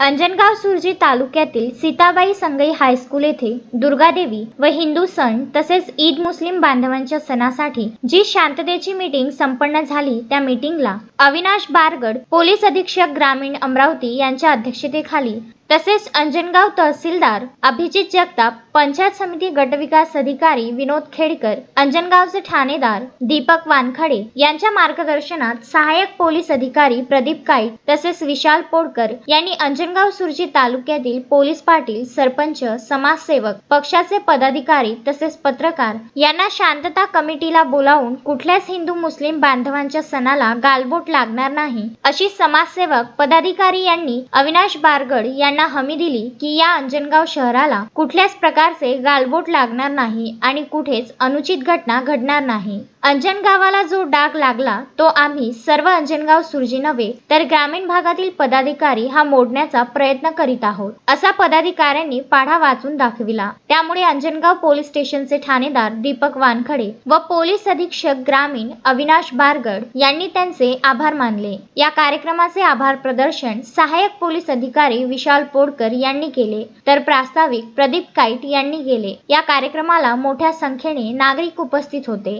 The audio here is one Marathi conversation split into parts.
अंजनगाव सुरजी तालुक्यातील सीताबाई संगई हायस्कूल येथे दुर्गादेवी व हिंदू सण तसेच ईद मुस्लिम बांधवांच्या सणासाठी जी शांततेची मीटिंग संपन्न झाली त्या मीटिंगला अविनाश बारगड पोलीस अधीक्षक ग्रामीण अमरावती यांच्या अध्यक्षतेखाली तसेच अंजनगाव तहसीलदार अभिजित जगताप पंचायत समिती गटविकास अधिकारी विनोद खेडकर अंजनगावचे ठाणेदार दीपक वानखडे यांच्या मार्गदर्शनात सहाय्यक पोलीस अधिकारी प्रदीप काईट तसेच विशाल पोडकर यांनी अंजनगाव सुरजी तालुक्यातील पोलीस पाटील सरपंच समाजसेवक पक्षाचे पदाधिकारी तसेच पत्रकार यांना शांतता कमिटीला बोलावून कुठल्याच हिंदू मुस्लिम बांधवांच्या सणाला गालबोट लागणार नाही अशी समाजसेवक पदाधिकारी यांनी अविनाश बारगड यांनी हमी दिली की या अंजनगाव शहराला कुठल्याच प्रकारचे गालबोट लागणार नाही आणि कुठेच अनुचित घटना घडणार नाही. अंजनगावाला जो डाग लागला तो आम्ही सर्व अंजनगाव सुरजी नव्हे तर ग्रामीण भागातील पदाधिकारी हा मोडण्याचा प्रयत्न करीत आहोत असा पदाधिकाऱ्यांनी पाढा वाचून दाखविला. त्यामुळे अंजनगाव पोलीस स्टेशनचे ठाणेदार दीपक वानखडे व पोलीस अधीक्षक ग्रामीण अविनाश बारगड यांनी त्यांचे आभार मानले. या कार्यक्रमाचे आभार प्रदर्शन सहाय्यक पोलीस अधिकारी विशाल पोडकर यांनी केले तर प्रास्ताविक प्रदीप काईट यांनी केले. या कार्यक्रमाला मोठ्या संख्येने नागरिक उपस्थित होते.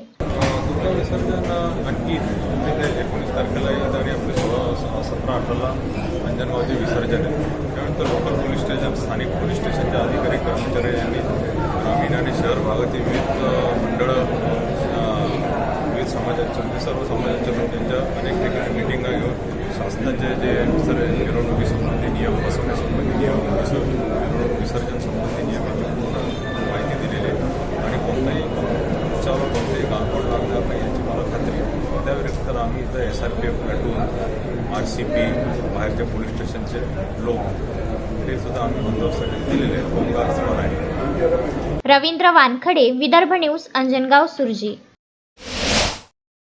दुर्गा विसर्जन आणखी एकोणीस तारखेला येत आणि आपले सोळा सतरा अठराला अंजनगावचे विसर्जन आहे. त्यानंतर लोकल पोलीस स्टेशन स्थानिक पोलीस स्टेशनचे अधिकारी कर्मचारी यांनी ग्रामीण आणि शहर भागातील विविध मंडळं विविध समाजाच्या म्हणजे सर्व समाजाच्या लोकांच्या अनेक ठिकाणी मिटिंगा घेऊन शासनाचे जे विसर्जन मिरवणुकीसंबंधी नियम बसवण्यासंबंधी नियम विसर्जन विसर्जन संबंधी S R P F platoon R C P बाहेरच्या पोलीस स्टेशनचे लोक. हे सुद्धा आम्ही बंदोबस्तासाठी दिलेले आहेत. होमगार्ड्स आहे. रवींद्र वानखडे विदर्भ न्यूज अंजनगाव सुरजी.